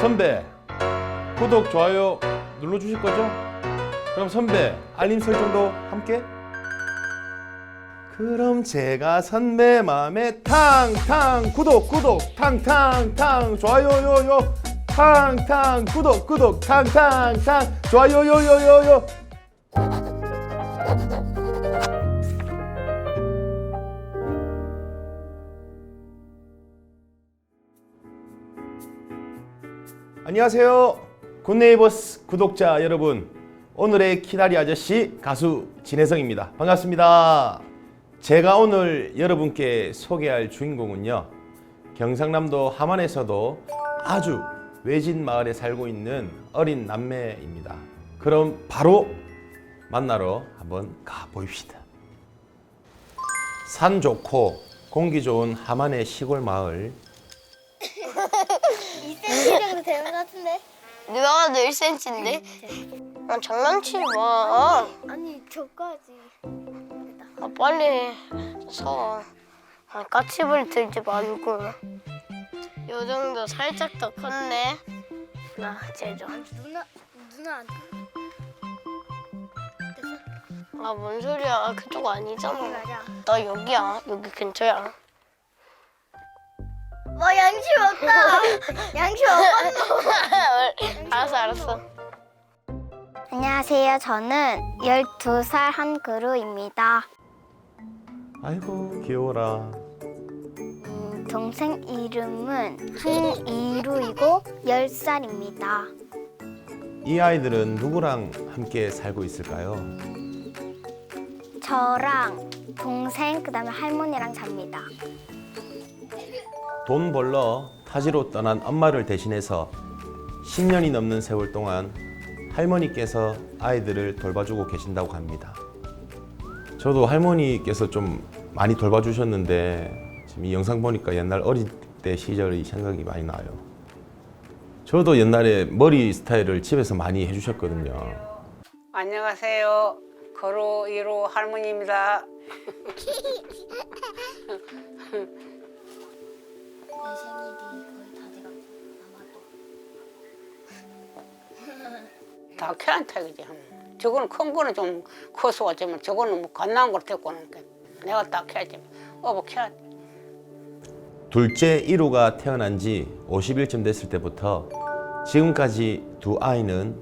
선배 구독 좋아요 눌러 주실 거죠? 그럼 선배 알림 설정도 함께? 그럼 제가 선배 마음에 탕탕 구독 구독 탕탕탕 좋아요 요요. 탕탕 구독 구독 탕탕탕 좋아요 요요요요 안녕하세요. 굿네이버스 구독자 여러분. 오늘의 키다리 아저씨 가수 진혜성입니다. 반갑습니다. 제가 오늘 여러분께 소개할 주인공은요. 경상남도 함안에서도 아주 외진 마을에 살고 있는 어린 남매입니다. 그럼 바로 만나러 한번 가 보입시다. 산 좋고 공기 좋은 함안의 시골 마을 2cm 정도 되는 것 같은데? 네가 봐도 1cm인데? 아, 장난치지 마. 아니 저까지 아, 빨리 서. 아, 까치불 들지 말고. 요 정도 살짝 더 컸네. 나 제조. 누나 누나 안 됐어? 아, 뭔 소리야. 아, 그쪽 아니잖아. 나 여기야. 여기 근처야. 와 양심 없다. 양심 없다 알았어, 알았어. 안녕하세요. 저는 12살 한그루입니다. 아이고 귀여워라. 음, 동생 이름은 한이루이고 10살입니다. 이 아이들은 누구랑 함께 살고 있을까요? 저랑 동생 그 다음에 할머니랑 삽니다 돈 벌러 타지로 떠난 엄마를 대신해서 10년이 넘는 세월 동안 할머니께서 아이들을 돌봐주고 계신다고 합니다. 저도 할머니께서 좀 많이 돌봐주셨는데 지금 이 영상 보니까 옛날 어릴 때 시절이 생각이 많이 나요. 저도 옛날에 머리 스타일을 집에서 많이 해주셨거든요. 안녕하세요. 거로 1호 할머니입니다. 내 생일이 거의 다 돼가고 아마도 다 캐한테 그지. 저거는 큰 거는 좀 커서 왔지만 저거는 뭐 갓난 걸 데리고 오는 게 내가 다 캐야지. 어버 캐야 둘째 1호가 태어난 지 50일쯤 됐을 때부터 지금까지 두 아이는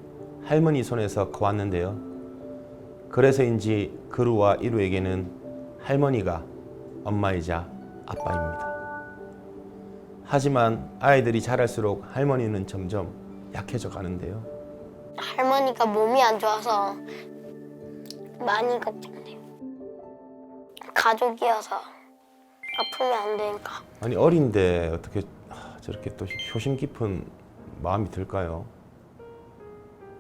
할머니 손에서 커왔는데요. 그래서인지 그루와 1호에게는 할머니가 엄마이자 아빠입니다. 하지만 아이들이 자랄수록 할머니는 점점 약해져 가는데요. 할머니가 몸이 안 좋아서 많이 걱정돼요. 가족이어서 아프면 안 되니까. 아니 어린데 어떻게 하, 저렇게 또 효심 깊은 마음이 들까요?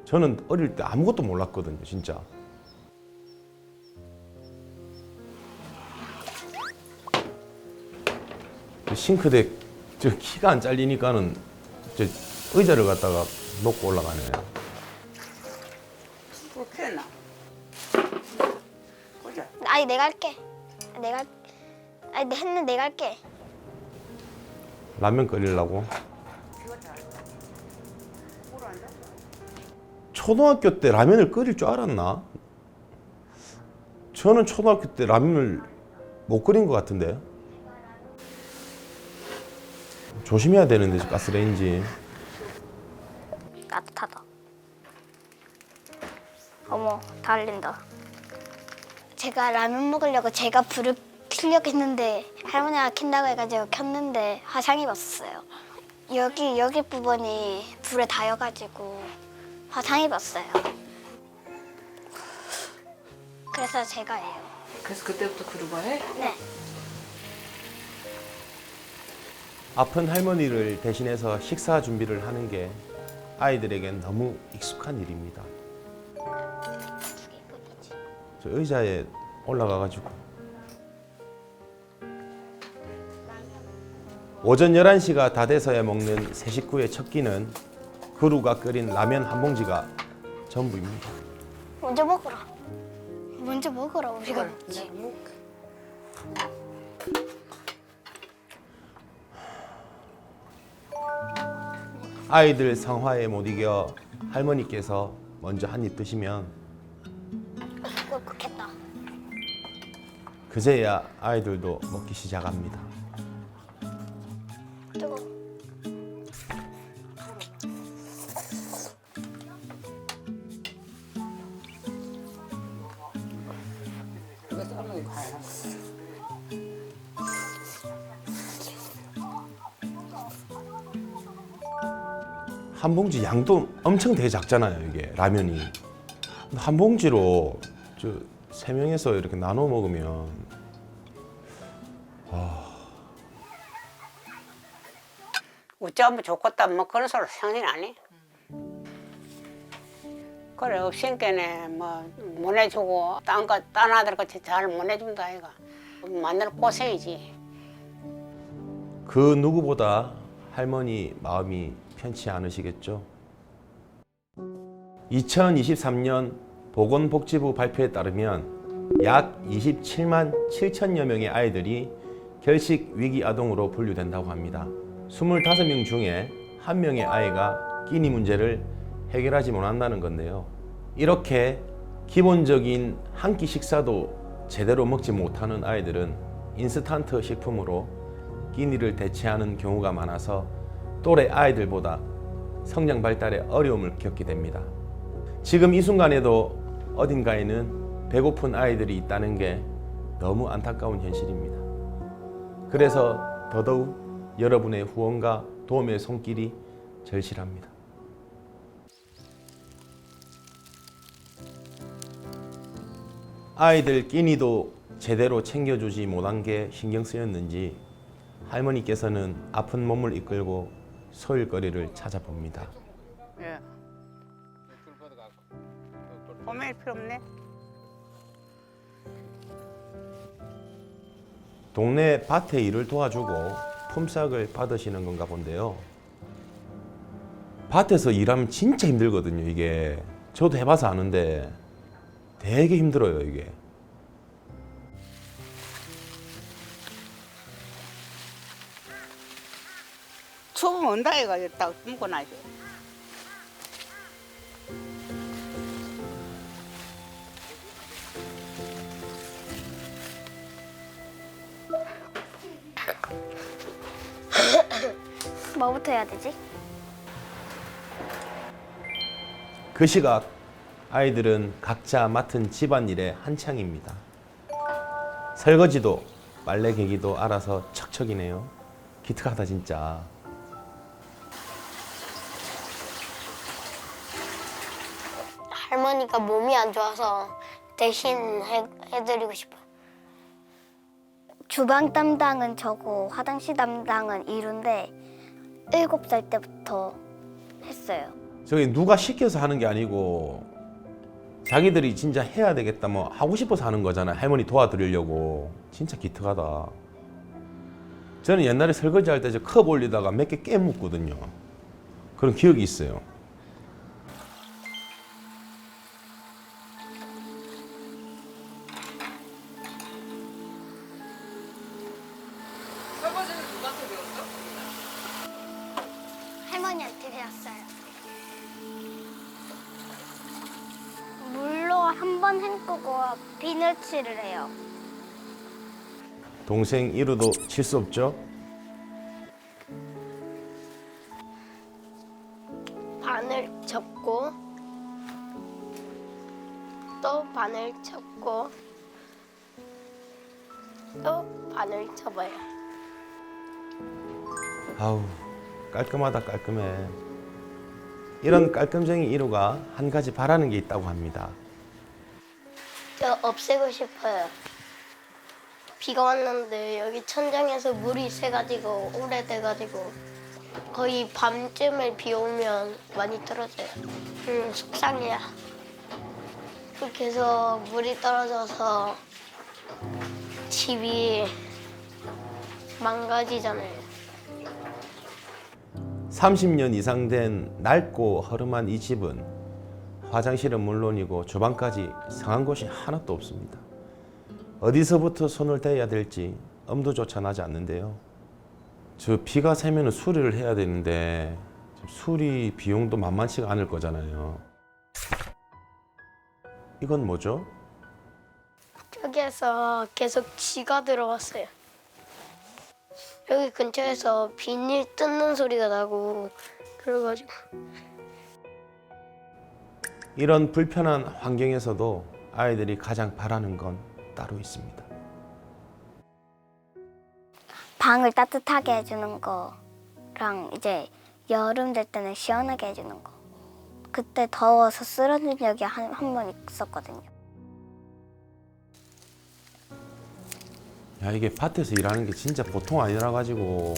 저는 어릴 때 아무것도 몰랐거든요, 진짜. 그 싱크대 저 키가 안 잘리니까는 저 의자를 갖다가 놓고 올라가네요. 뭐 캐나? 보자. 아니 내가 할게 내가 할- 아니 내 했는 내가 할게 라면 끓이려고. 초등학교 때 라면을 끓일 줄 알았나? 저는 초등학교 때 라면을 못 끓인 것 같은데. 조심해야 되는데 저 가스레인지. 따뜻하다. 어머 달린다. 제가 라면 먹으려고 제가 불을 켜려고 했는데 할머니가 킨다고 해가지고 켰는데 화상이 왔었어요. 여기 여기 부분이 불에 닿여가지고 화상이 왔어요. 그래서 제가 해요. 그래서 그때부터 그루버 해? 네 아픈 할머니를 대신해서 식사 준비를 하는 게 아이들에겐 너무 익숙한 일입니다. 저 의자에 올라가가지고 오전 11시가 다 돼서야 먹는 새 식구의 첫 끼는 그루가 끓인 라면 한 봉지가 전부입니다. 먼저 먹어라 먼저 먹어라 우리가 먹지 아이들 상화에 못 이겨 할머니께서 먼저 한 입 드시면 꿀꺽했다. 그제야 아이들도 먹기 시작합니다. 한 봉지 양도 엄청 되게 작잖아요 이게 라면이 한 봉지로 저세 명에서 이렇게 나눠 먹으면 어쩌면 좋겠다 뭐 그런 소리 상신 안 해. 그래 없으니까네 뭐 못해주고 딴거 딴 아들 같이 잘 못해준다 아이가 만날 고생이지. 그 누구보다 할머니 마음이 편치 않으시겠죠. 2023년 보건복지부 발표에 따르면 약 27만 7천여 명의 아이들이 결식 위기 아동으로 분류된다고 합니다. 25명 중에 한 명의 아이가 끼니 문제를 해결하지 못한다는 건데요. 이렇게 기본적인 한 끼 식사도 제대로 먹지 못하는 아이들은 인스턴트 식품으로 끼니를 대체하는 경우가 많아서 또래 아이들보다 성장 발달에 어려움을 겪게 됩니다. 지금 이 순간에도 어딘가에는 배고픈 아이들이 있다는 게 너무 안타까운 현실입니다. 그래서 더더욱 여러분의 후원과 도움의 손길이 절실합니다. 아이들 끼니도 제대로 챙겨주지 못한 게 신경 쓰였는지 할머니께서는 아픈 몸을 이끌고 소일거리를 찾아봅니다. 예. 고민할 필요 없네. 동네 밭에 일을 도와주고 품삯을 받으시는 건가 본데요. 밭에서 일하면 진짜 힘들거든요, 이게. 저도 해봐서 아는데 되게 힘들어요, 이게. 온다 이가 딱 먹고 나지. 뭐부터 해야 되지? 그 시각 아이들은 각자 맡은 집안일에 한창입니다. 설거지도 빨래 개기도 알아서 척척이네요. 기특하다 진짜. 할머니가 몸이 안 좋아서 대신 해, 해드리고 싶어요. 주방 담당은 저고 화장실 담당은 이루인데 일곱 살 때부터 했어요. 저기 누가 시켜서 하는 게 아니고 자기들이 진짜 해야 되겠다 뭐 하고 싶어서 하는 거잖아요. 할머니 도와드리려고. 진짜 기특하다. 저는 옛날에 설거지 할 때 저 컵 올리다가 몇 개 깨묻거든요. 그런 기억이 있어요. 동생 이루도 칠 수 없죠? 바늘 접고 또 바늘 접고 또 바늘 접어요. 아우 깔끔하다 깔끔해. 이런 깔끔쟁이 이루가 한 가지 바라는 게 있다고 합니다. 저 없애고 싶어요. 비가 왔는데 여기 천장에서 물이 새가지고 오래돼가지고 거의 밤쯤에 비 오면 많이 떨어져요. 음, 속상해요. 그렇게 해서 물이 떨어져서 집이 망가지잖아요. 30년 이상 된 낡고 허름한 이 집은 화장실은 물론이고 주방까지 성한 곳이 하나도 없습니다. 어디서부터 손을 대야 될지 엄두조차 나지 않는데요. 저 비가 새면 수리를 해야 되는데 저 수리 비용도 만만치가 않을 거잖아요. 이건 뭐죠? 저기에서 계속 쥐가 들어왔어요. 여기 근처에서 비닐 뜯는 소리가 나고 그래가지고 이런 불편한 환경에서도 아이들이 가장 바라는 건 따로 있습니다. 방을 따뜻하게 해주는 거랑 이제 여름 될 때는 시원하게 해주는 거. 그때 더워서 쓰러진 적이 한한번 있었거든요. 야 이게 밭에서 일하는 게 진짜 보통 아니라 가지고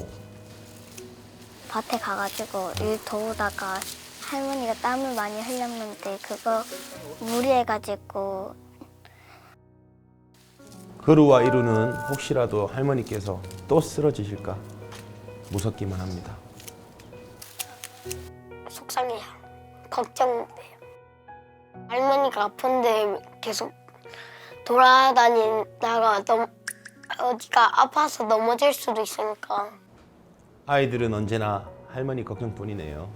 밭에 가가지고 일 도우다가 할머니가 땀을 많이 흘렸는데 그거 무리해가지고 그루와 이루는 혹시라도 할머니께서 또 쓰러지실까 무섭기만 합니다. 속상해요. 걱정돼요. 할머니가 아픈데 계속 돌아다니다가 넘, 어디가 아파서 넘어질 수도 있으니까 아이들은 언제나 할머니 걱정뿐이네요.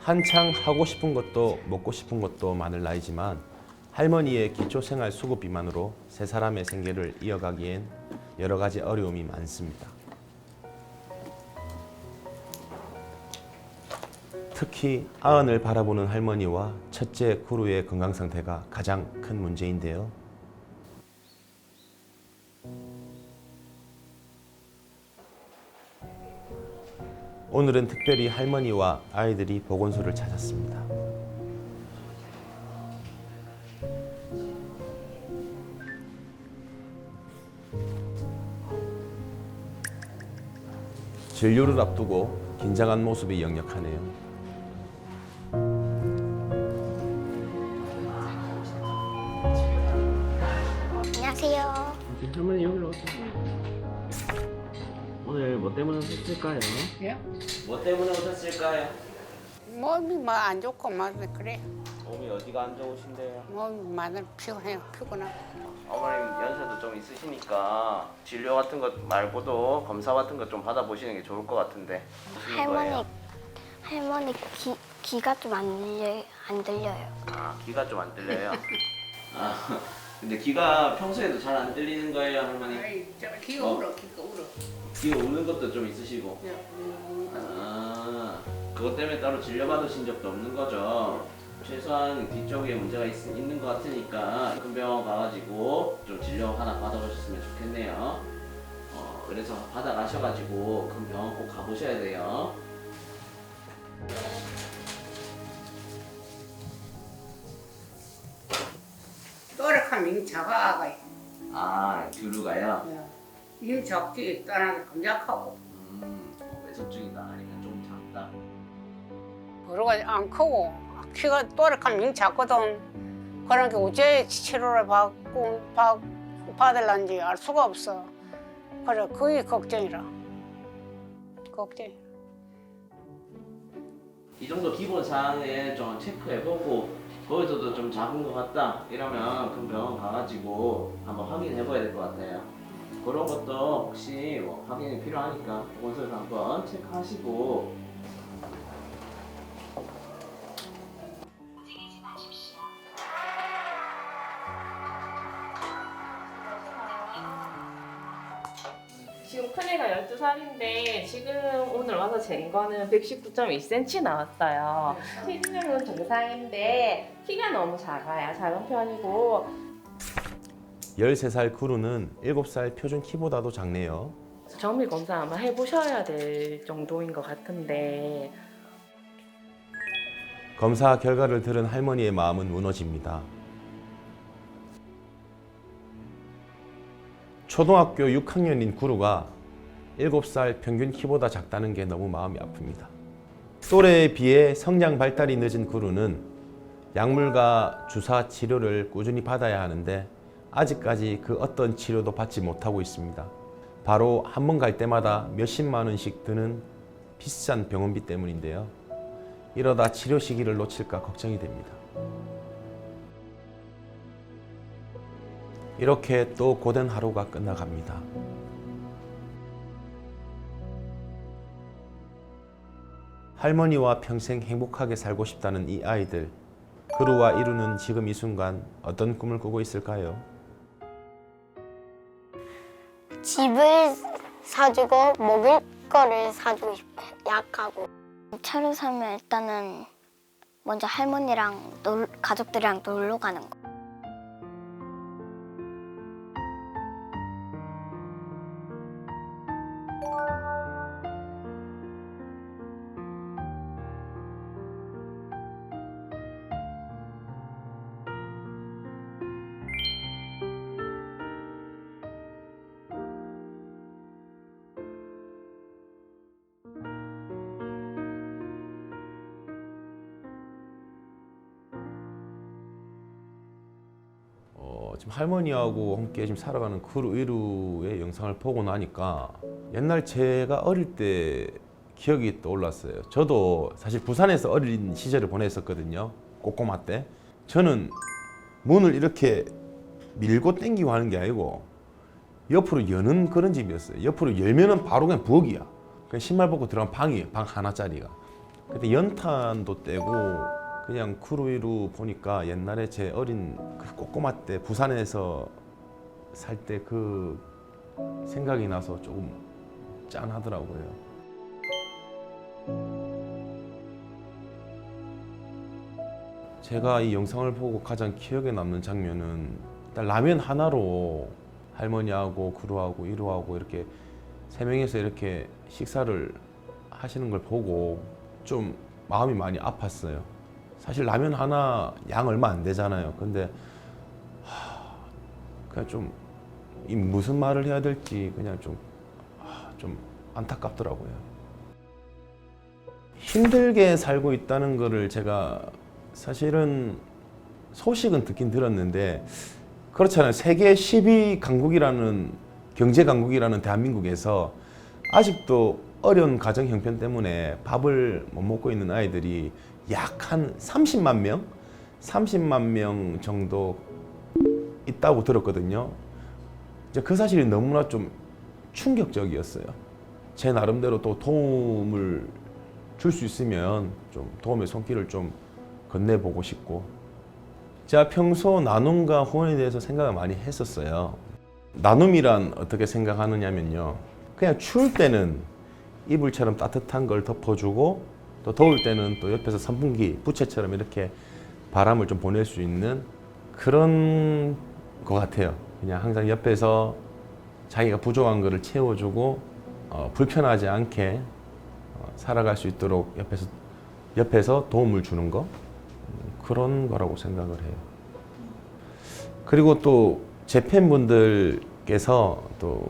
한창 하고 싶은 것도 먹고 싶은 것도 많을 나이지만 할머니의 기초생활 수급비만으로 세 사람의 생계를 이어가기엔 여러 가지 어려움이 많습니다. 특히 아흔을 바라보는 할머니와 첫째 구루의 건강 상태가 가장 큰 문제인데요. 오늘은 특별히 할머니와 아이들이 보건소를 찾았습니다. 진료를 앞두고 긴장한 모습이 역력하네요. 안녕하세요. 할머니 여기로 오세요. 오늘 뭐 때문에 오셨을까요? 예? 뭐 때문에 오셨을까요? 몸이 뭐 안 좋고 뭐 그래. 몸이 어디가 안 좋으신데요? 몸이 많이 피곤해요. 피곤하고. 어머님 연세도 좀 있으시니까 진료 같은 것 말고도 검사 같은 것 좀 받아보시는 게 좋을 것 같은데. 할머니 거예요? 할머니 귀 귀가 좀 안 들려 안 들려요. 아 귀가 좀 안 들려요. 아 근데 귀가 평소에도 잘 안 들리는 거예요, 할머니? 아이, 저 기가 어. 울어, 기가 울어. 귀 우는 것도 좀 있으시고. 예, 음, 아, 그것 때문에 따로 진료 받으신 적도 없는 거죠? 최소한 뒤쪽에 문제가 있, 있는 것 같으니까 큰 병원 가가지고 좀 진료 하나 받아보셨으면 좋겠네요. 어, 그래서 받아가셔가지고 큰 병원 꼭 가보셔야 돼요. 또렷한 민 작아가. 아, 교류가요? 이 적지 떠나기 검작하고. 음, 외소증이다 아니면 좀 작다. 그러고 안 크고 키가 또렷한 민 작거든. 그러니까 어째 치료를 받고 받, 받을란지 알 수가 없어. 그래 그게 걱정이라. 걱정. 이 정도 기본 사항에 좀 체크해보고 거기서도 좀 작은 것 같다 이러면 큰 병원 가가지고 한번 확인해봐야 될 것 같아요. 그런 것도 혹시 뭐 확인이 필요하니까 보건소에서 한번 체크하시고 잰 거는 119.2cm 나왔어요. 체중량은 정상인데 키가 너무 작아요. 작은 편이고 13살 구루는 7살 표준 키보다도 작네요. 정밀 검사 아마 해보셔야 될 정도인 것 같은데 검사 결과를 들은 할머니의 마음은 무너집니다. 초등학교 6학년인 구루가 7살 평균 키보다 작다는 게 너무 마음이 아픕니다. 또래에 비해 성장 발달이 늦은 구루는 약물과 주사 치료를 꾸준히 받아야 하는데 아직까지 그 어떤 치료도 받지 못하고 있습니다. 바로 한 번 갈 때마다 몇십만 원씩 드는 비싼 병원비 때문인데요. 이러다 치료 시기를 놓칠까 걱정이 됩니다. 이렇게 또 고된 하루가 끝나갑니다. 할머니와 평생 행복하게 살고 싶다는 이 아이들. 그루와 이루는 지금 이 순간 어떤 꿈을 꾸고 있을까요? 집을 사주고 먹을 거를 사주고 싶어요. 약하고. 차를 사면 일단은 먼저 할머니랑 놀, 가족들이랑 놀러 가는 거. 지금 할머니하고 함께 지금 살아가는 그루 이루의 영상을 보고 나니까 옛날 제가 어릴 때 기억이 떠올랐어요. 저도 사실 부산에서 어린 시절을 보냈었거든요. 꼬꼬마 때. 저는 문을 이렇게 밀고 당기고 하는 게 아니고 옆으로 여는 그런 집이었어요. 옆으로 열면은 바로 그냥 부엌이야. 그냥 신발 벗고 들어간 방이에요. 방 하나짜리가. 그때 연탄도 떼고 그냥 크루이루 보니까 옛날에 제 어린 그 꼬꼬마 때 부산에서 살 때 그 생각이 나서 조금 짠하더라고요. 제가 이 영상을 보고 가장 기억에 남는 장면은 라면 하나로 할머니하고 크루하고 이루하고 이렇게 세 명이서 이렇게 식사를 하시는 걸 보고 좀 마음이 많이 아팠어요. 사실 라면 하나 양 얼마 안 되잖아요. 근데 하, 그냥 좀이 무슨 말을 해야 될지 그냥 좀, 하, 좀 안타깝더라고요. 힘들게 살고 있다는 거를 제가 사실은 소식은 듣긴 들었는데 그렇잖아요. 세계 10위 강국이라는 경제 강국이라는 대한민국에서 아직도 어려운 가정 형편 때문에 밥을 못 먹고 있는 아이들이 약 한 30만 명, 30만 명 정도 있다고 들었거든요. 이제 그 사실이 너무나 좀 충격적이었어요. 제 나름대로 또 도움을 줄 수 있으면 좀 도움의 손길을 좀 건네보고 싶고 제가 평소 나눔과 후원에 대해서 생각을 많이 했었어요. 나눔이란 어떻게 생각하느냐면요. 그냥 추울 때는 이불처럼 따뜻한 걸 덮어주고 또 더울 때는 또 옆에서 선풍기, 부채처럼 이렇게 바람을 좀 보낼 수 있는 그런 것 같아요. 그냥 항상 옆에서 자기가 부족한 거를 채워주고 어, 불편하지 않게 어, 살아갈 수 있도록 옆에서 옆에서 도움을 주는 거 음, 그런 거라고 생각을 해요. 그리고 또 제 팬분들께서 또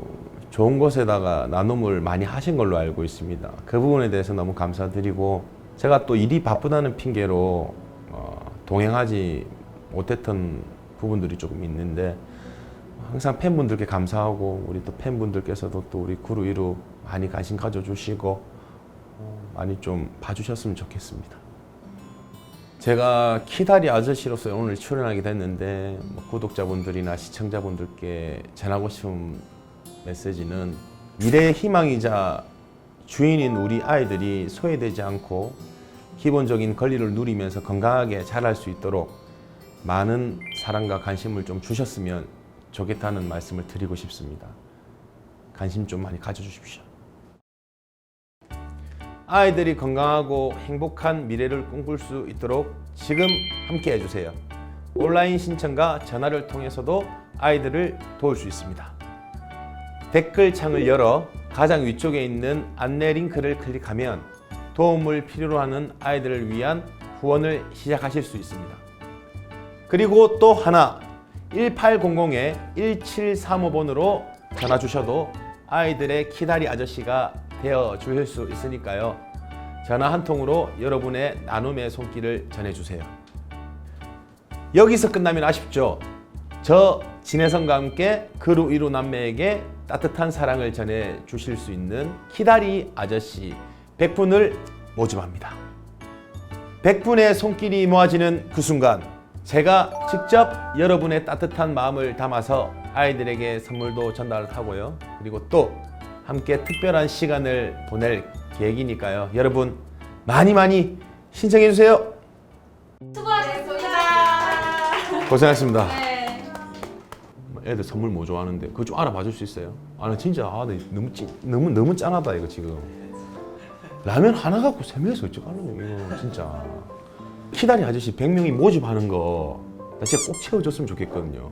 좋은 곳에다가 나눔을 많이 하신 걸로 알고 있습니다. 그 부분에 대해서 너무 감사드리고 제가 또 일이 바쁘다는 핑계로 어, 동행하지 못했던 부분들이 조금 있는데 항상 팬분들께 감사하고 우리 또 팬분들께서도 또 우리 구루 이루 많이 관심 가져주시고 어, 많이 좀 봐주셨으면 좋겠습니다. 제가 키다리 아저씨로서 오늘 출연하게 됐는데 뭐 구독자분들이나 시청자분들께 전하고 싶은 메시지는 미래의 희망이자 주인인 우리 아이들이 소외되지 않고 기본적인 권리를 누리면서 건강하게 자랄 수 있도록 많은 사랑과 관심을 좀 주셨으면 좋겠다는 말씀을 드리고 싶습니다. 관심 좀 많이 가져주십시오. 아이들이 건강하고 행복한 미래를 꿈꿀 수 있도록 지금 함께 해주세요. 온라인 신청과 전화를 통해서도 아이들을 도울 수 있습니다. 댓글 창을 열어 가장 위쪽에 있는 안내 링크를 클릭하면 도움을 필요로 하는 아이들을 위한 후원을 시작하실 수 있습니다. 그리고 또 하나 1800-1735번으로 전화 주셔도 아이들의 키다리 아저씨가 되어 주실 수 있으니까요. 전화 한 통으로 여러분의 나눔의 손길을 전해 주세요. 여기서 끝나면 아쉽죠. 저 진혜성과 함께 그루 이루 남매에게 따뜻한 사랑을 전해 주실 수 있는 키다리 아저씨 100분을 모집합니다. 100분의 손길이 모아지는 그 순간 제가 직접 여러분의 따뜻한 마음을 담아서 아이들에게 선물도 전달하고요. 그리고 또 함께 특별한 시간을 보낼 계획이니까요. 여러분 많이 많이 신청해 주세요. 고생하셨습니다. 애들 선물 뭐 좋아하는데 그거 좀 알아봐 줄 수 있어요? 아 나 진짜 아, 나 너무 찐 너무 너무 짠하다 이거 지금. 라면 하나 갖고 세 명이서 어쩌가노 이거 진짜. 키다리 아저씨 100명이 모집하는 거 나 진짜 꼭 채워줬으면 좋겠거든요.